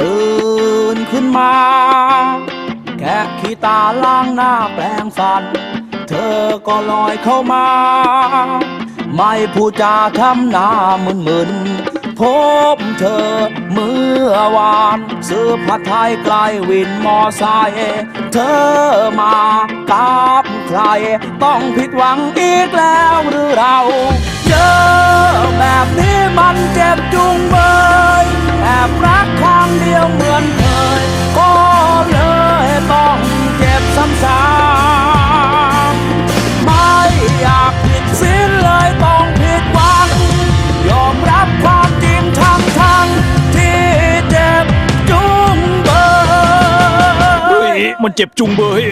ตื่นขึ้นมา แค่ขี้ตาล้างหน้าแปลงฟัน เธอก็ลอยเข้ามา ไม่พูดจาทำหน้ามึนมึนพบเธอเมื่อวานเสื้อผัดไทยไกลวินมอไซค์เธอมากับใคร ต้องผิดหวังอีกแล้วหรือเราเจอ มันเจ็บจุงเบย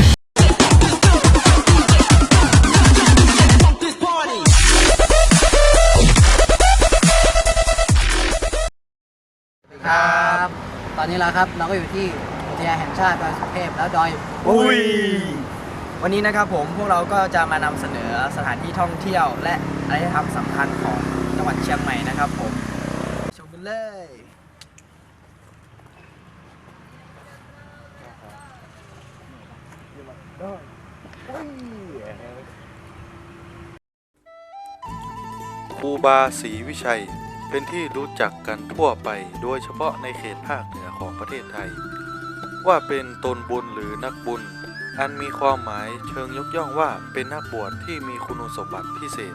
ครับตอนนี้เราครับเราก็อยู่ที่อุทยานแห่งชาติดอยสุเทพแล้วดอยอุ้ยวันนี้นะครับผมพวกเราก็จะมานำเสนอสถานที่ท่องเที่ยว และอารยธรรมสำคัญของจังหวัดเชียงใหม่นะครับผมชมกันเลย ครูบาศรีวิชัย เป็นที่รู้จักกันทั่วไปโดยเฉพาะในเขตภาคเหนือของประเทศไทย ว่าเป็นตนบุญหรือนักบุญ อันมีความหมายเชิงยกย่องว่าเป็นนักบวชที่มีคุณสมบัติพิเศษ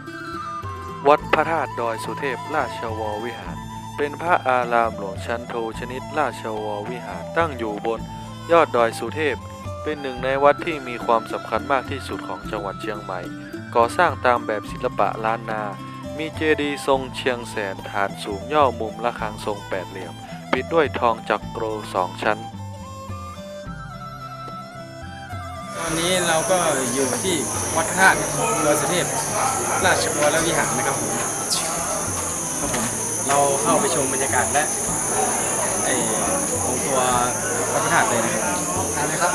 วัดพระธาตุดอยสุเทพราชวรวิหาร เป็นพระอารามหลวงชั้นโทชนิดราชวรวิหารตั้งอยู่บนยอดดอยสุเทพ เป็นหนึ่งในวัดที่มีความสำคัญมากที่สุดของจังหวัดเชียงใหม่ ก่อสร้างตามแบบศิลปะล้านนา มีเจดีย์ทรงเชียงแสนฐานสูงย่อมุมระฆังทรงแปดเหลี่ยม ปิดด้วยทองจักรโกรสองชั้น ตอนนี้เราก็อยู่ที่วัดพระธาตุดอยสุเทพราชวรวิหารนะครับผมครับผมเราเข้าไปชมบรรยากาศและไอของตัววัดพระธาตุเลยนะครับเอาเลยครับ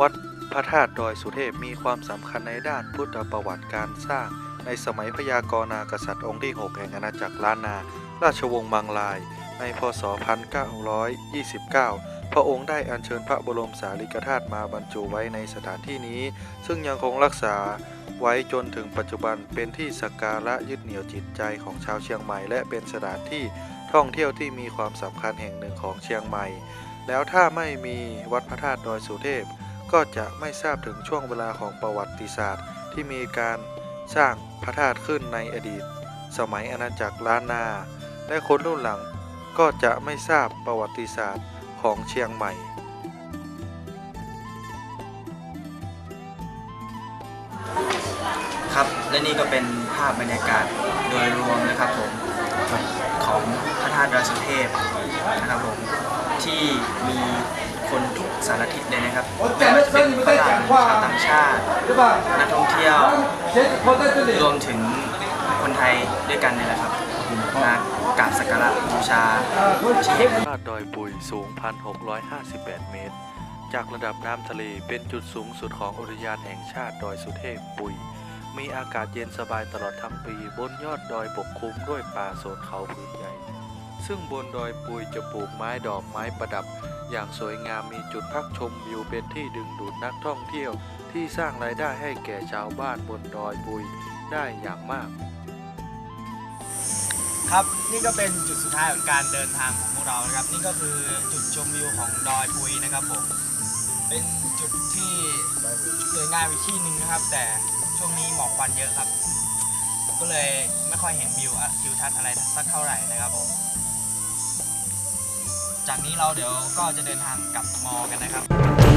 วัดพระธาตุดอยสุเทพมีความสำคัญในด้านพุทธประวัติการสร้าง ในสมัยพญากรณากษัตริย์องค์ที่ 6 แห่งอาณาจักรล้านนา ราชวงศ์มังลาย ในพศ 1929 พระองค์ได้อัญเชิญพระบรมสารีริกธาตุมาบรรจุไว้ในสถานที่นี้ ซึ่งยังคงรักษาไว้จนถึงปัจจุบันเป็นที่สักการะยึดเหนี่ยวจิตใจของชาวเชียงใหม่ และเป็นสถานที่ท่องเที่ยวที่มีความสำคัญแห่งหนึ่งของเชียงใหม่ แล้วถ้าไม่มีวัดพระธาตุดอยสุเทพ ก็จะไม่ทราบถึงช่วงเวลาของประวัติศาสตร์ ที่มีการสร้างพระธาตุขึ้นในอดีต สมัยอาณาจักรล้านนา และคนรุ่นหลังก็จะไม่ทราบประวัติศาสตร์ของเชียงใหม่ ครับและนี่ก็เป็นภาพบรรยากาศโดยรวมนะครับผม ของพระธาตุดอยสุเทพนะครับผมที่มีคนทุกสารทิศเลยนะครับเป็นฝรั่งชาวต่างชาตินักท่องเที่ยวรวมถึงคนไทยด้วยกันนี่แหละครับมากราบสักการะบูชาที่พระธาตุดอยปุยสูง 1,658 เมตร จากระดับน้ำทะเลเป็นจุดสูงสุดของอุทยานแห่งชาติดอยสุเทพปุย มีอากาศเย็นสบายตลอดทั้งปีบนยอดดอยปกคลุมด้วยป่าโซนเขาผืนใหญ่ ซึ่งบนดอยปุยจะปลูกไม้ดอกไม้ประดับ อย่างสวยงามมีจุดพักชมวิวเป็นที่ดึงดูดนักท่องเที่ยวที่สร้างรายได้ให้แก่ชาวบ้านบนดอยปุยได้อย่างมาก ครับนี่ก็เป็นจุดสุดท้ายของการเดินทางของพวกเรานะครับ นี่ก็คือจุดชมวิวของดอยปุยนะครับผมเป็นจุดที่สวยงามอีกที่หนึ่งนะครับแต่ ช่วงนี้หมอกควันเยอะครับ ก็เลยไม่ค่อยเห็นวิวอะทิวทัศน์อะไรสักเท่าไหร่นะครับผม จากนี้เราเดี๋ยวก็จะเดินทางกลับมอกันนะครับ